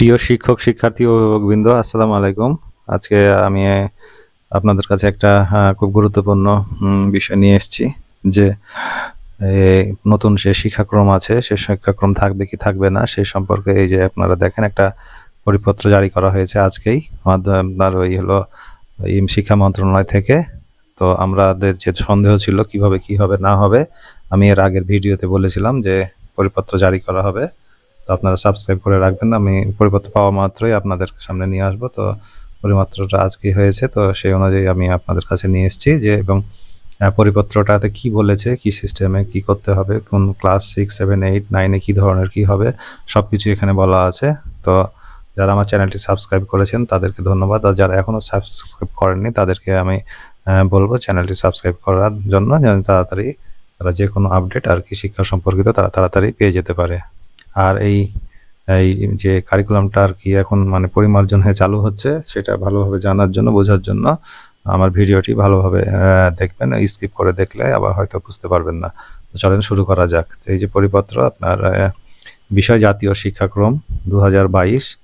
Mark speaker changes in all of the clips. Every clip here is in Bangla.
Speaker 1: প্রিয় শিক্ষক, শিক্ষার্থী অভিভাবকবৃন্দ, আসসালামু আলাইকুম। আজকে আমি আপনাদের কাছে একটা খুব গুরুত্বপূর্ণ বিষয় নিয়ে এসেছি যে নতুন যে শিক্ষাক্রম আছে, সে শিক্ষাক্রম থাকবে কি থাকবে না সেই সম্পর্কে এই যে আপনারা দেখেন, একটা পরিপত্র জারি করা হয়েছে আজকেই। আপনার ওই হলো শিক্ষা মন্ত্রণালয় থেকে। তো আমাদের যে সন্দেহ ছিল, কীভাবে কি হবে, না হবে, আমি এর আগের ভিডিওতে বলেছিলাম যে, পরিপত্র জারি করা হবে। তো আপনারা সাবস্ক্রাইব করে রাখবেন আমি পরিপত্র পাওয়া মাত্রই আপনাদের সামনে নিয়ে আসব। তো পরিপত্রটা আজকে হয়েছে, তো সেই অনুযায়ী আমি আপনাদের কাছে নিয়ে এসেছি যে, এবং পরিপত্রটাতে কি বলেছে, কি সিস্টেমে কি করতে হবে, কোন ক্লাস সিক্স সেভেন এইট নাইনে কি ধরনের কি হবে সব কিছু এখানে বলা আছে। তো যারা আমার চ্যানেলটি সাবস্ক্রাইব করেছেন, তাদেরকে ধন্যবাদ। আর যারা এখনও সাবস্ক্রাইব করেননি, তাদেরকে আমি বলব চ্যানেলটি সাবস্ক্রাইব করার জন্য, যেন তাড়াতাড়ি তারা যে কোনো আপডেট আর কি শিক্ষা সম্পর্কিত তারা তাড়াতাড়ি পেয়ে যেতে পারে। আর এই এই যে কারিকুলামটা আর কি এখন মানে পরিমার্জন হয়ে চালু হচ্ছে, সেটা ভালোভাবে জানার জন্য, বোঝার জন্য আমার ভিডিওটি ভালোভাবে দেখবেন স্কিপ করে দেখলে আবার হয়তো বুঝতে পারবেন না। তো চলেন শুরু করা যাক। এই যে পরিপত্র, আপনার বিষয় জাতীয় শিক্ষাক্রম দু হাজার বাইশ,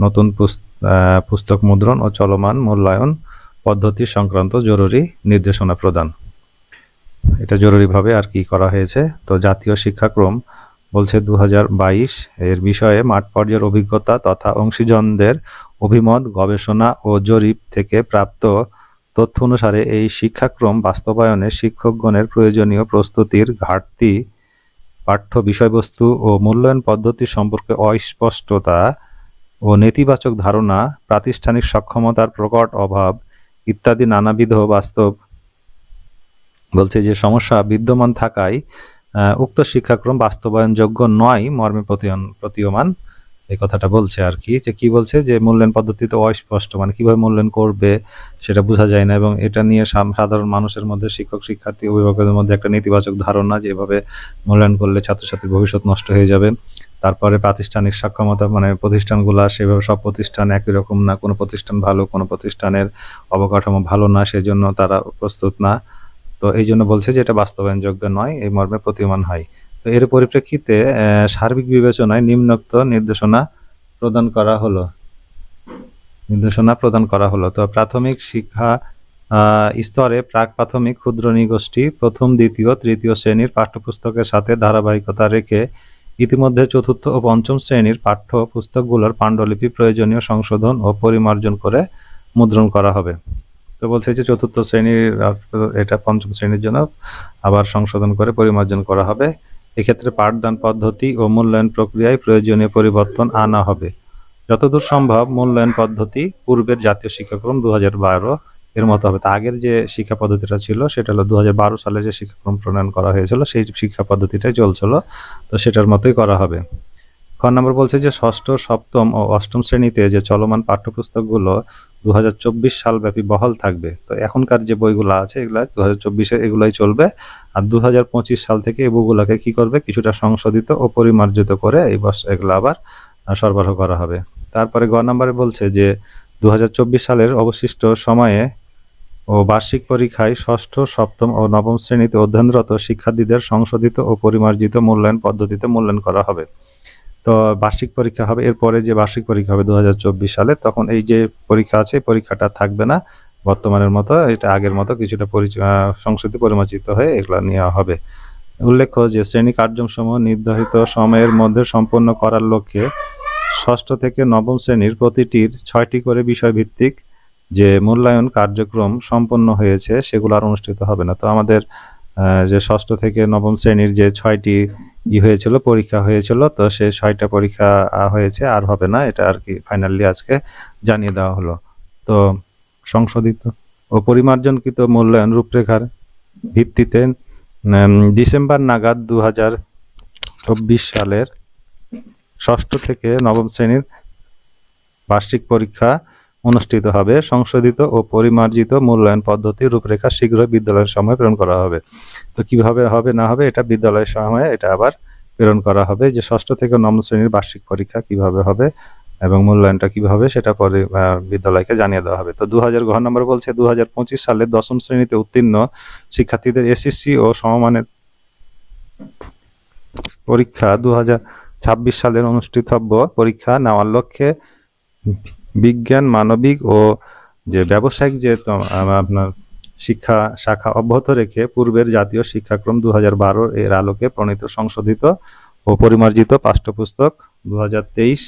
Speaker 1: নতুন পুস- পুস্তক মুদ্রণ ও চলমান মূল্যায়ন পদ্ধতি সংক্রান্ত জরুরি নির্দেশনা প্রদান। এটা জরুরিভাবে আর কি করা হয়েছে। তো জাতীয় শিক্ষাক্রম বলছে দু হাজার বাইশ। এর বিষয়ে মাঠ পর্যায়ের অভিজ্ঞতা তথা অংশীজনদের অভিমত, গবেষণা ও জরিপ থেকে প্রাপ্ত তথ্য অনুসারে এই শিক্ষাক্রম বাস্তবায়নে শিক্ষকগণের প্রয়োজনীয় প্রস্তুতির ঘাটতি, পাঠ্য বিষয়বস্তু ও মূল্যায়ন পদ্ধতি সম্পর্কে অস্পষ্টতা ও নেতিবাচক ধারণা, প্রাতিষ্ঠানিক সক্ষমতার প্রকট অভাব ইত্যাদি নানাবিধ বাস্তব। বলছে যে সমস্যা বিদ্যমান থাকায় উক্ত শিক্ষাক্রম বাস্তবায়নযোগ্য নয়, মর্মে প্রতীয়মান। এই কথাটা বলছে আর কি, যে কি বলছে? যে মূল্যায়ন পদ্ধতিতে অস্পষ্ট মানে কীভাবে মূল্যায়ন করবে সেটা বোঝা যায় না এবং এটা নিয়ে সাধারণ মানুষের মধ্যে, শিক্ষক, শিক্ষার্থী, অভিভাবকদের মধ্যে একটা নেতিবাচক ধারণা যে এভাবে মূল্যায়ন করলে ছাত্রছাত্রীর ভবিষ্যৎ নষ্ট হয়ে যাবে। তারপরে প্রাতিষ্ঠানিক সক্ষমতা মানে প্রতিষ্ঠানগুলা সেভাবে সব প্রতিষ্ঠান একই রকম না, কোনো প্রতিষ্ঠান ভালো, কোনো প্রতিষ্ঠানের অবকাঠামো ভালো না, সেজন্য তারা প্রস্তুত না। তো এই জন্য বলছে যে এটা বাস্তবায়নযোগ্য নয়, এই মর্মে প্রতীয়মান হয়। তো এর পরিপ্রেক্ষিতে সার্বিক বিবেচনায় নিম্নোক্ত নির্দেশনা প্রদান করা হলো। নির্দেশনা প্রদান করা হলো। তো প্রাথমিক শিক্ষা স্তরে প্রাক প্রাথমিক ক্ষুদ্র নিগোষ্ঠী, প্রথম, দ্বিতীয়, তৃতীয় শ্রেণির পাঠ্যপুস্তকের সাথে ধারাবাহিকতা রেখে ইতিমধ্যে চতুর্থ ও পঞ্চম শ্রেণির পাঠ্য পুস্তকগুলোর পাণ্ডুলিপি প্রয়োজনীয় সংশোধন ও পরিমার্জন করে মুদ্রণ করা হবে। তো বলছে যে চতুর্থ শ্রেণির, এটা পঞ্চম শ্রেণির জন্য আবার সংশোধন করে পরিমার্জন করা হবে। এক্ষেত্রে পাঠদান পদ্ধতি ও মূল্যায়ন প্রক্রিয়ায় প্রয়োজনীয় পরিবর্তন আনা হবে। যতদূর সম্ভব মূল্যায়ন পদ্ধতি পূর্বের জাতীয় শিক্ষাক্রম দু বারো এর মতো হবে। তা আগের যে শিক্ষা পদ্ধতিটা ছিল, সেটা হলো দু হাজার বারো সালে যে শিক্ষাক্রম প্রণয়ন করা হয়েছিল, সেই শিক্ষা পদ্ধতিটাই চলছিল। তো সেটার মতোই করা হবে। খ নম্বর বলছে যে ষষ্ঠ, সপ্তম ও অষ্টম শ্রেণীতে যে চলমান পাঠ্যপুস্তকগুলো দু হাজার চব্বিশ সাল ব্যাপী বহাল থাকবে। তো এখনকার যে বইগুলো আছে, এগুলা দু হাজার চব্বিশে এগুলাই চলবে। আর দু হাজার পঁচিশ সাল থেকে এই বইগুলোকে কি করবে? কিছুটা সংশোধিত ও পরিমার্জিত করে এই বছর এগুলো আবার সরবরাহ করা হবে। তারপরে গ নম্বরে বলছে যে দু হাজার চব্বিশ সালের অবশিষ্ট সময়ে ও বার্ষিক পরীক্ষায় ষষ্ঠ, সপ্তম ও নবম শ্রেণীতে অধ্যয়নরত শিক্ষার্থীদের সংশোধিত ও পরিমার্জিত মূল্যায়ন পদ্ধতিতে মূল্যায়ন করা হবে। তো বার্ষিক পরীক্ষা হবে, এরপরে যে বার্ষিক পরীক্ষা হবে দুহাজার চব্বিশ সালে, তখন এই যে পরীক্ষা আছে পরীক্ষাটা থাকবে না। বর্তমানের মতো এটা আগের মতো কিছুটা সংশোধিত পরিমার্জিত হয়ে এগুলো নেওয়া হবে। উল্লেখ্য যে শ্রেণি কার্যক্রমসমূহ নির্ধারিত সময়ের মধ্যে সম্পন্ন করার লক্ষ্যে ষষ্ঠ থেকে নবম শ্রেণির প্রতিটির ছয়টি করে বিষয়ভিত্তিক যে মূল্যায়ন কার্যক্রম সম্পন্ন হয়েছে, সেগুলো আর অনুষ্ঠিত হবে না। তো আমাদের যে ষষ্ঠ থেকে নবম শ্রেণির যে ছয়টি ই হয়েছিল, পরীক্ষা হয়েছিল, তো সে ছয়টা পরীক্ষা হয়েছে, আর হবে না, এটা আর কি ফাইনালি আজকে জানিয়ে দেওয়া হলো। তো সংশোধিত ও পরিমার্জনকৃত মূল্যায়ন রূপরেখার ভিত্তিতে ডিসেম্বর নাগাদ দু হাজার চব্বিশ সালের ষষ্ঠ থেকে নবম শ্রেণির বার্ষিক পরীক্ষা অনুষ্ঠিত হবে। সংশোধিত ও পরিমার্জিত মূল্যায়ন পদ্ধতির রূপরেখা শীঘ্রই বিদ্যালয়ের সময় প্রেরণ করা হবে। তো কীভাবে হবে, না হবে, এটা বিদ্যালয়ের সময়ে এটা আবার প্রেরণ করা হবে। যে ষষ্ঠ থেকে নবম শ্রেণির বার্ষিক পরীক্ষা কীভাবে হবে এবং মূল্যায়নটা কীভাবে, সেটা পরে বিদ্যালয়কে জানিয়ে দেওয়া হবে। তো দু হাজার ঘর নম্বর বলছে দু হাজার পঁচিশ সালে দশম শ্রেণীতে উত্তীর্ণ শিক্ষার্থীদের এসএসসি ও সমমানের পরীক্ষা দু হাজার ছাব্বিশ সালের অনুষ্ঠিতব্য পরীক্ষা নেওয়ার লক্ষ্যে বিজ্ঞান মানবিক ও যে ব্যবসায়িক যে আপনার শিক্ষা শাখা অব্যাহত রেখে পূর্বের জাতীয় শিক্ষাক্রম দু হাজার বারো এর আলোকে প্রণীত সংশোধিত ও পরিমার্জিত পাঠ্যপুস্তক দু হাজার তেইশ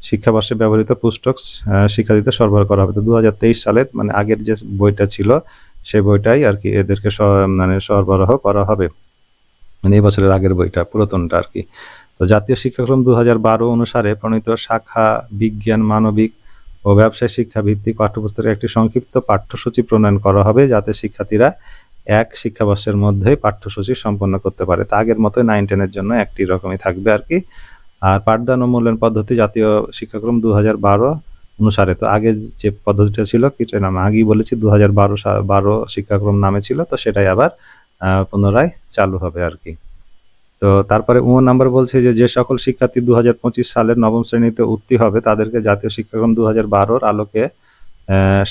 Speaker 1: শিক্ষাবর্ষে ব্যবহৃত পুস্তক আহ, শিক্ষার্থীদের সরবরাহ করা হবে তো দু সালের মানে আগের যে বইটা ছিল সেই বইটাই আর কি এদেরকে মানে সরবরাহ করা হবে। মানে এই বছরের আগের বইটা পুরাতনটা আর কি। তো জাতীয় শিক্ষাক্রম দু হাজার বারো অনুসারে প্রণীত শাখা বিজ্ঞান মানবিক ও ব্যবসায় শিক্ষা ভিত্তিক পাঠ্যপুস্তকের একটি সংক্ষিপ্ত পাঠ্যসূচি প্রণয়ন করা হবে, যাতে শিক্ষার্থীরা এক শিক্ষাবর্ষের মধ্যেই পাঠ্যসূচি সম্পন্ন করতে পারে। তা আগের মতো নাইন টেনের জন্য একটি রকমই থাকবে আর কি। আর পাঠদান ও মূল্যায়ন পদ্ধতি জাতীয় শিক্ষাক্রম দু হাজার বারো অনুসারে। তো আগে যে পদ্ধতিটা ছিল কিছু নাম? আগেই বলেছি দু হাজার বারো বারো শিক্ষাক্রম নামে ছিল, তো সেটাই আবার পুনরায় চালু হবে আর কি। তো তারপরে ও নাম্বার বলছে যে যে সকল শিক্ষার্থী দু হাজার পঁচিশ সালের নবম শ্রেণীতে উত্তীর্ণ হবে, তাদেরকে জাতীয় শিক্ষাক্রম দু হাজার আলোকে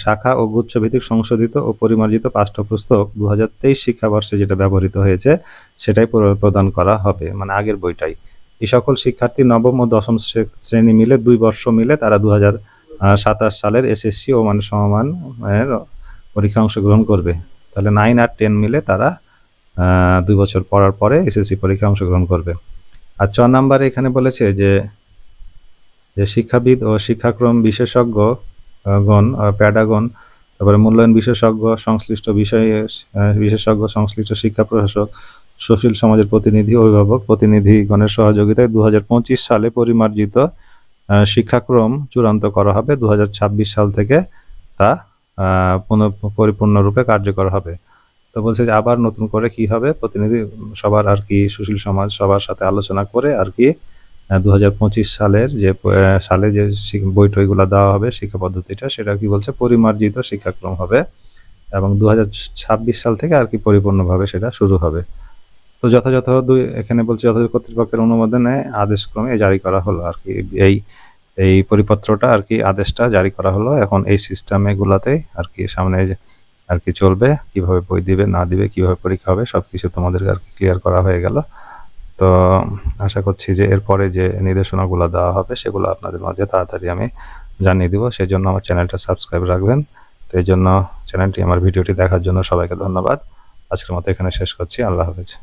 Speaker 1: শাখা ও গুচ্ছভিত্তিক সংশোধিত ও পরিমার্জিত পাঠ্যপুস্তক দু হাজার তেইশ শিক্ষাবর্ষে যেটা ব্যবহৃত হয়েছে, সেটাই প্রদান করা হবে মানে আগের বইটাই। এই সকল শিক্ষার্থী নবম ও দশম শ্রে- শ্রেণি মিলে দুই বর্ষ মিলে তারা দু হাজার সাতাশ সালের এসএসসি ও মানে সমমান পরীক্ষা অংশগ্রহণ করবে। তাহলে নাইন আর টেন মিলে তারা দুই বছর পড়ার পরে এসএসসি পরীক্ষা অংশগ্রহণ করবে। আর চ নাম্বারে এখানে বলেছে যে যে শিক্ষাবিদ ও শিক্ষাক্রম বিশেষজ্ঞ গণ প্যাডাগন, তারপরে মূল্যায়ন বিশেষজ্ঞ, সংশ্লিষ্ট বিষয়ে বিশেষজ্ঞ, সংশ্লিষ্ট শিক্ষা প্রশাসক, সুশীল সমাজের প্রতিনিধি, অভিভাবক, প্রতিনিধিগণের সহযোগিতায় দু হাজার পঁচিশ সালে পরিমার্জিত শিক্ষাক্রম চূড়ান্ত করা হবে। দু হাজার ছাব্বিশ সাল থেকে তা পরিপূর্ণরূপে কার্যকর হবে। তো বলছে যে আবার নতুন করে কি হবে? প্রতিনিধি সবার আর কি, সুশীল সমাজ সবার সাথে আলোচনা করে আর কি দু হাজার পঁচিশ সালের যে সালে যে বই টইগুলো দেওয়া হবে শিক্ষা পদ্ধতিটা, সেটা কি বলছে? পরিমার্জিত শিক্ষাক্রম হবে এবং দু হাজার ছাব্বিশ সাল থেকে আর কি পরিপূর্ণভাবে সেটা শুরু হবে। তো যথাযথ দুই এখানে বলছে যথাযথ কর্তৃপক্ষের অনুমোদনে আদেশক্রমে জারি করা হলো আর কি। এই এই পরিপত্রটা আর কি আদেশটা জারি করা হলো। এখন এই সিস্টেমে গুলাতে আর কি সামনে আর কি চলবে, কীভাবে বই দিবে, না দিবে, কীভাবে পরীক্ষা হবে সব কিছু তোমাদেরকে আর কি ক্লিয়ার করা হয়ে গেল। তো আশা করছি যে এরপরে যে নির্দেশনাগুলো দেওয়া হবে, সেগুলো আপনাদের মাঝে তাড়াতাড়ি আমি জানিয়ে দিব। সেই জন্য আমার চ্যানেলটা সাবস্ক্রাইব রাখবেন। তো এই জন্য চ্যানেলটি, আমার ভিডিওটি দেখার জন্য সবাইকে ধন্যবাদ। আজকের মতো এখানে শেষ করছি। আল্লাহ হাফেজ।